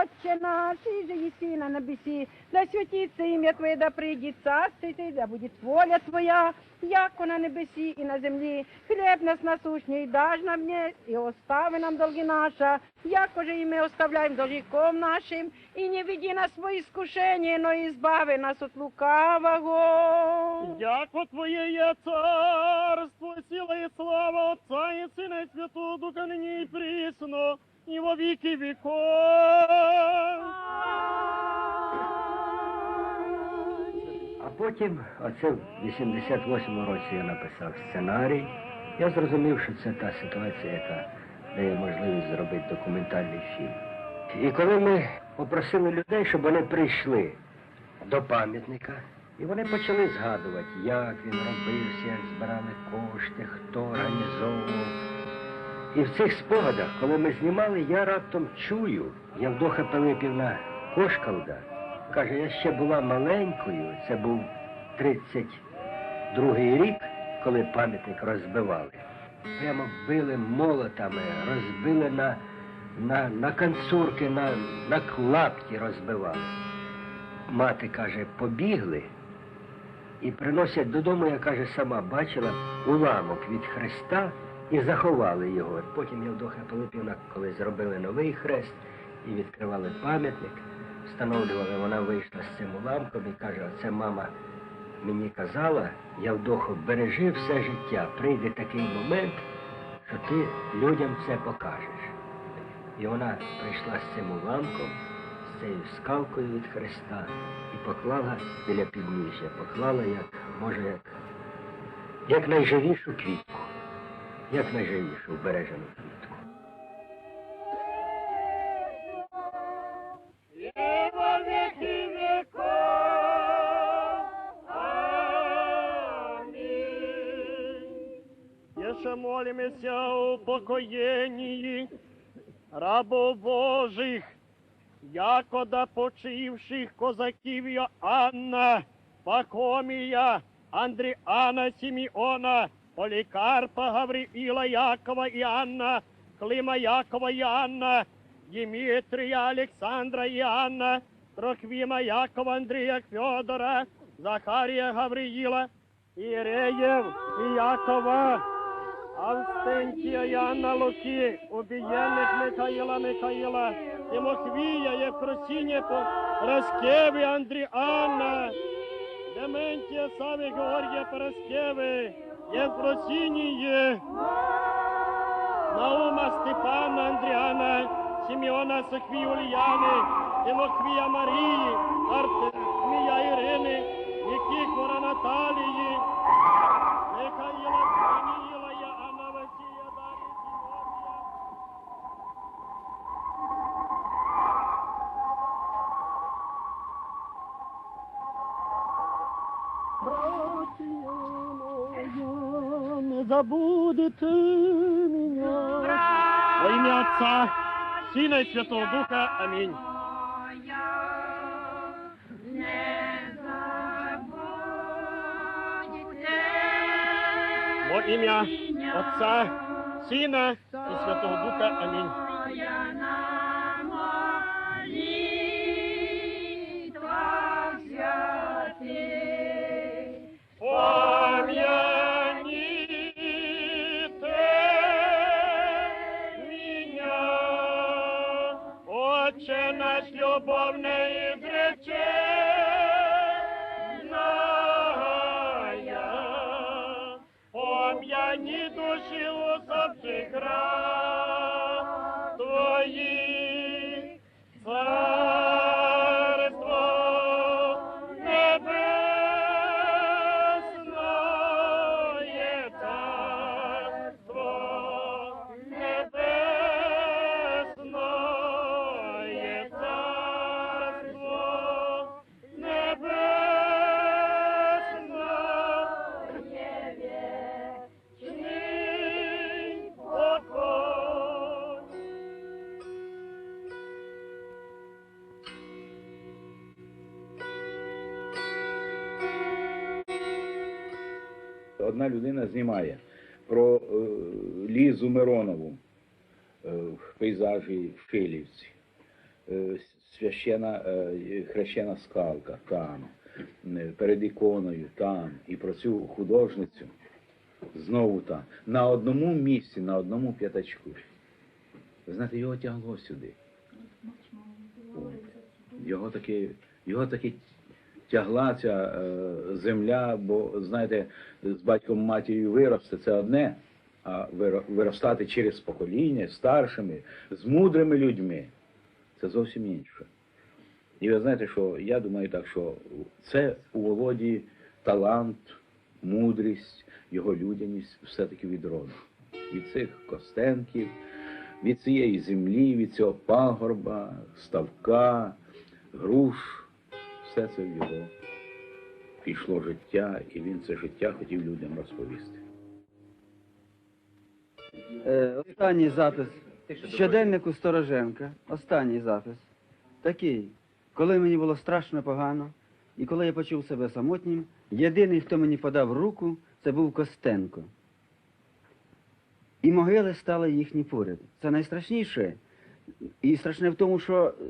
Отче наш, и же еси на небеси, да святится имя Твое, да придет царствие Твое, да будет воля Твоя, яко на небеси и на землі. Хлеб нас насущний даж нам днес, и остави нам долги наша, яко же и мы оставляем должником нашим, и не веди нас во искушение, но избави нас от лукавого. Яко Твоє є царство, сила і слава Отця і Сина і Святого Духа нині і прісно, і во віки віков. А потім, оце в 88-му році я написав сценарій. Я зрозумів, що це та ситуація, яка дає можливість зробити документальний фільм. І коли ми попросили людей, щоб вони прийшли до пам'ятника, і вони почали згадувати, як він робився, як збирали кошти, хто організовував. І в цих спогадах, коли ми знімали, я раптом чую, Явдоха Пилипівна Кошкалда каже, я ще була маленькою, це був 32-й рік, коли пам'ятник розбивали. Прямо били молотами, розбили на, на, на канцурки, на, на клапті розбивали. Мати каже, побігли і приносять додому, я каже, сама бачила уламок від хреста і заховали його. Потім Євдоха Пилипівна, коли зробили новий хрест і відкривали пам'ятник, встановлювали, вона вийшла з цим уламком і каже, оце мама мені казала, Явдохо, бережи все життя, прийде такий момент, що ти людям це покажеш. І вона прийшла з цим уламком, з цією скалкою від хреста і поклала біля підніжжя, поклала як, може, як, як найживішу квітку, як найживішу вбережену квітку. І во віки віков. Молимося о покоєнні рабов Божих, якода почивших козаків Йоанна, Пакомія, Андріана Сіміона, Полікарпа Гавріїла Якова Іанна, Клима Якова Іанна, Дмитрія Олександра Іанна, Трохвіма Якова Андрія Фьодора, Захарія Гавриїла, Іреєв і Якова, Австентія Яна Луки, убієнник Михаїла Михаїла, Тимофія, Євпросіння, Параскеви, Андріана, Дементія Сави Георгія Параскеви, Євпросінії, Наума Степана Андріана, Сімеона Софії Ульяни, Тимофія Марії, Артемія Ірини, Нікіфора Наталії, моя, ти мене. Во имя Отца, Сына и Святого Духа. Аминь. Во имя Отца, Сына и Святого Духа. Аминь. slobodnej w rycie. Одна людина знімає про е, Лізу Миронову е, в пейзажі в Филівці. е, священа хрещена скалка там, перед іконою там, і про цю художницю знову там, на одному місці, на одному п'ятачку. Ви знаєте, його тягло сюди. Його таки, його таки тягла ця е, земля, бо знаєте, з батьком матір'ю вирости це одне, а виростати через покоління, старшими, з мудрими людьми це зовсім інше. І ви знаєте, що я думаю так, що це у Володі талант, мудрість, його людяність все-таки від. Від цих костенків, від цієї землі, від цього пагорба, ставка, груш, все це в його пішло життя, і він це життя хотів людям розповісти. Е, останній запис. Щоденнику Стороженка. Останній запис. Такий. Коли мені було страшно погано, і коли я почув себе самотнім, єдиний, хто мені подав руку, це був Костенко. І могили стали їхні поряд. Це найстрашніше. І страшне в тому, що е,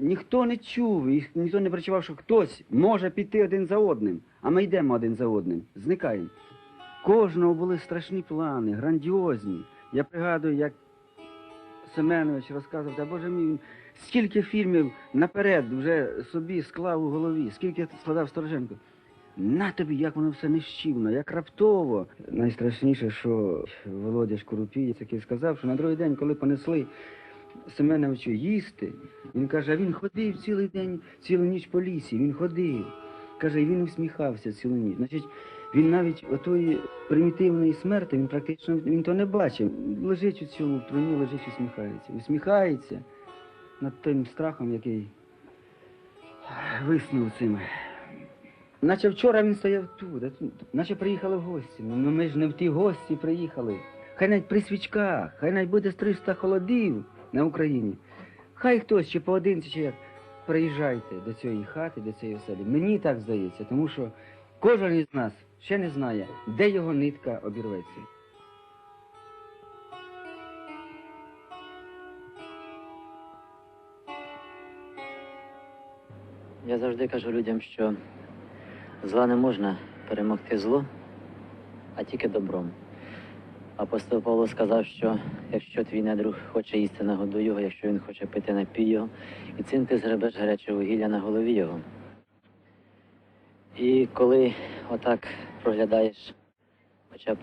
ніхто не чув, і ніхто не причував, що хтось може піти один за одним, а ми йдемо один за одним, зникаємо. Кожного були страшні плани, грандіозні. Я пригадую, як Семенович розказував, та Боже мій, скільки фільмів наперед вже собі склав у голові, скільки складав Стороженко. На тобі, як воно все нищівно, як раптово. Найстрашніше, що Володя Шкурупієць, який сказав, що на другий день, коли понесли Семеновичу їсти, він каже, а він ходив цілий день, цілу ніч по лісі, він ходив. Каже, він усміхався цілу ніч. Значить, він навіть отої примітивної смерті, він практично він то не бачив. Лежить у цьому труні, лежить, усміхається. Усміхається над тим страхом, який виснув цим. Наче вчора він стояв тут, наче приїхали в гості. Ну ми ж не в ті гості приїхали. Хай навіть при свічках, хай навіть буде з 300 холодів на Україні. Хай хтось чи поодинці, чи як. Приїжджайте до цієї хати, до цієї оселі. Мені так здається, тому що кожен із нас ще не знає, де його нитка обірветься. Я завжди кажу людям, що зла не можна перемогти зло, а тільки добром. Апостол Павло сказав, що якщо твій недруг хоче їсти, нагодуй його, якщо він хоче пити, напій його, і цим ти згребеш гаряче вугілля на голові його. І коли отак проглядаєш, хоча б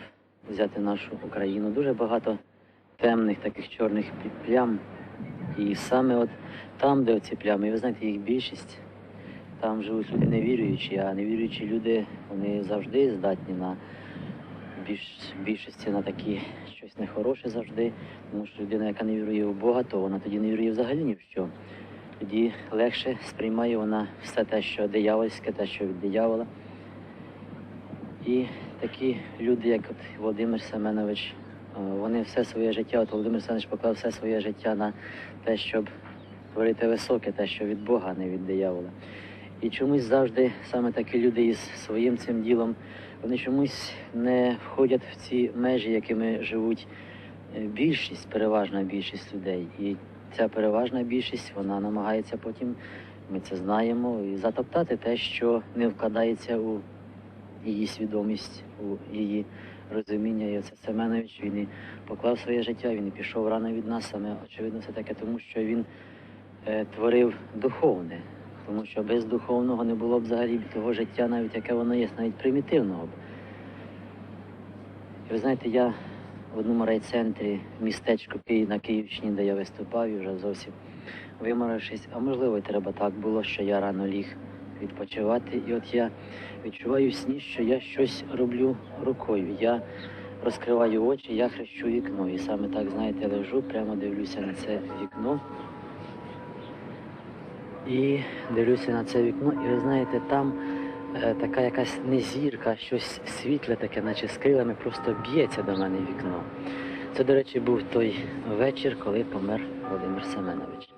взяти нашу Україну, дуже багато темних таких чорних плям. І саме от там, де оці плями, ви знаєте, їх більшість, там живуть люди невіруючі, а невіруючі люди вони завжди здатні на більш, більшості на такі щось нехороше завжди. Тому що людина, яка не вірує в Бога, то вона тоді не вірує взагалі ні в що. Тоді легше сприймає вона все те, що диявольське, те, що від диявола. І такі люди, як от Володимир Семенович, е, вони все своє життя, от Володимир Семенович поклав все своє життя на те, щоб творити високе, те, що від Бога, а не від диявола. І чомусь завжди саме такі люди із своїм цим ділом, вони чомусь не входять в ці межі, якими живуть е, більшість, переважна більшість людей. І ця переважна більшість, вона намагається потім, ми це знаємо, і затоптати те, що не вкладається у її свідомість, у її розуміння. І оце Семенович, він і поклав своє життя, він і пішов рано від нас, саме очевидно, все таке, тому що він е, творив духовне. Тому що без духовного не було б взагалі того життя, навіть яке воно є, навіть примітивного б. І ви знаєте, я в одному райцентрі, містечку на Київщині, де я виступав, і вже зовсім виморившись, а можливо, треба так було, що я рано ліг відпочивати. І от я відчуваю в сні, що я щось роблю рукою. Я розкриваю очі, я хрещу вікно. І саме так, знаєте, лежу, прямо дивлюся на це вікно. І дивлюся на це вікно, і ви знаєте, там е, така якась незірка, щось світле таке, наче з крилами, просто б'ється до мене вікно. Це, до речі, був той вечір, коли помер Володимир Семенович.